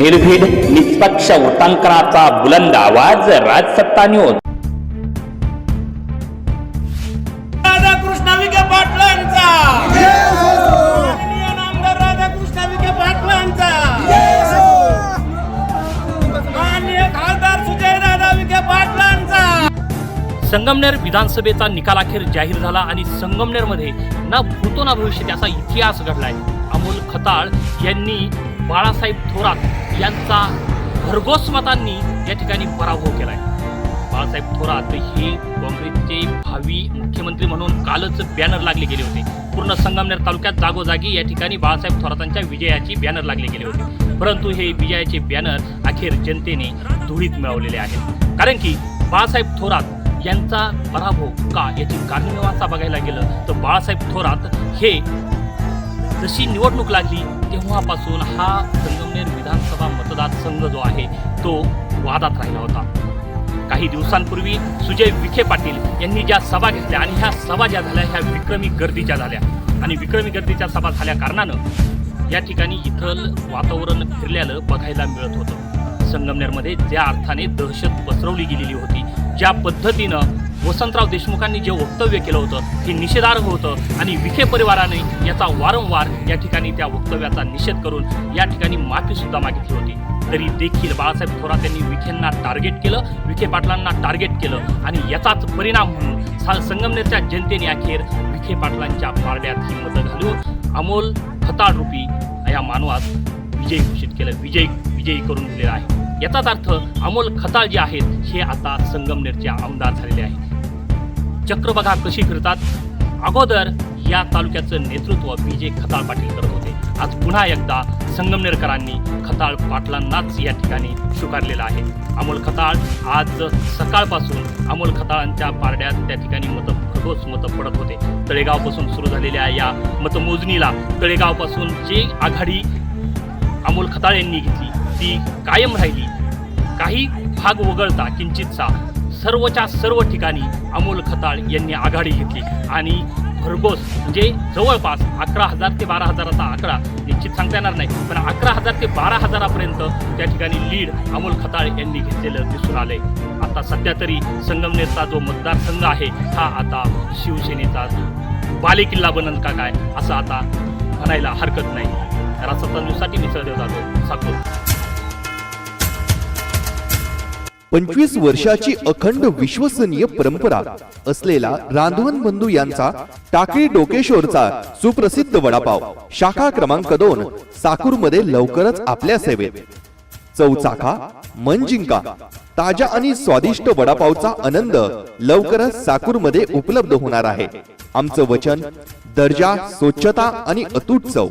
निर्भीड निष्पक्ष वृत्तांकनाचा बुलंद आवाज राजसत्ता न्यूज राधाकृष्ण विखे पाटलांचा. नामदार राधाकृष्ण विखे पाटलांचा. माननीय खासदार सुजय दादा विखे पाटलांचा. संगमनेर विधानसभेचा निकाल अखेर जाहीर झाला आणि संगमनेरमध्ये ना भूतो ना भविष्य त्याचा इतिहास घडलाय. अमोल खताळ यांनी बाळासाहेब थोरात यांचा भरघोस मतांनी या ठिकाणी पराभव केलाय. बाळासाहेब थोरात हे काँग्रेसचे भावी मुख्यमंत्री म्हणून कालच बॅनर लागले गेले होते. पूर्ण संगमनेर तालुक्यात जागोजागी या ठिकाणी बाळासाहेब थोरातांच्या विजयाची बॅनर लागले गेले होते. परंतु हे विजयाचे बॅनर अखेर जनतेने धुळीत मिळवलेले आहेत. कारण की बाळासाहेब थोरात यांचा पराभव का याची कारणमीमांसा बघायला गेलं तर बाळासाहेब थोरात हे जशी निवडणूक लागली तेव्हापासून हा संगमनेर विधानसभा मतदारसंघ जो आहे तो वादात राहिला होता. काही दिवसांपूर्वी सुजय विखे पाटील यांनी ज्या सभा घेतल्या आणि ह्या सभा ज्या झाल्या ह्या विक्रमी गर्दीच्या झाल्या. आणि विक्रमी गर्दीच्या सभा झाल्या कारणानं या ठिकाणी इथं वातावरण फिरल्यालं बघायला मिळत होतं. संगमनेरमध्ये ज्या अर्थाने दहशत पसरवली गेलेली होती ज्या पद्धतीनं वसंतराव देशमुखांनी जे वक्तव्य केलं होतं हे निषेधार्ह होतं आणि विखे परिवाराने याचा वारंवार या ठिकाणी त्या वक्तव्याचा निषेध करून या ठिकाणी माफीसुद्धा मागितली होती. तरी देखील बाळासाहेब थोरात यांनी विखेंना टार्गेट केलं विखे पाटलांना टार्गेट केलं आणि याचाच परिणाम म्हणून सा- संगमनेरच्या जनतेने अखेर विखे पाटलांच्या पारड्यात ही मतं घालून अमोल खताळ रूपी या मानवास विजयी घोषित केलं विजय विजयी करून दिलेला आहे. याचाच अर्थ अमोल खताळ जे आहेत हे आता संगमनेरचे आमदार झालेले आहेत. चक्र बघा कशी फिरतात. अगोदर या तालुक्याचं नेतृत्व बी जे खताळ पाटील करत होते. आज पुन्हा एकदा संगमनेरकरांनी खताळ पाटलांनाच या ठिकाणी स्वीकारलेलं आहे. अमोल खताळ आज सकाळपासून अमोल खताळांच्या पारड्यात त्या ठिकाणी मतं भरघोस मतं पडत होते. तळेगावपासून सुरू झालेल्या या मतमोजणीला तळेगावपासून जी आघाडी अमोल खताळ यांनी घेतली ती कायम राहिली. काही भाग वगळता किंचितसा सर्वच्या सर्व ठिकाणी अमोल खताळ यांनी आघाडी घेतली. आणि भरघोस म्हणजे जवळपास अकरा हजार ते बारा हजाराचा आकडा निश्चित सांगता येणार नाही. पण अकरा हजार ते बारा हजारापर्यंत त्या ठिकाणी लीड अमोल खताळ यांनी घेतलेलं दिसून आलंय. आता सध्या तरी संगमनेरचा जो मतदारसंघ आहे हा आता शिवसेनेचा बालेकिल्ला बनन का काय असं आता म्हणायला हरकत नाही. रासत्ता न्यूजसाठी मिसळदेव जाधव साकोर पंचवीस वर्षाची अखंड विश्वसनीय परंपरा असलेला रांधवन बंधू यांचा टाकळी डोकेश्वरचा सुप्रसिद्ध वडापाव शाखा क्रमांक दोन साकूरमध्ये लवकरच आपल्या सेवेत. चौचाखा मन जिंका ताज्या आणि स्वादिष्ट वडापावचा आनंद लवकरच साकूरमध्ये उपलब्ध होणार आहे. आमचं वचन दर्जा स्वच्छता आणि अतूट चव.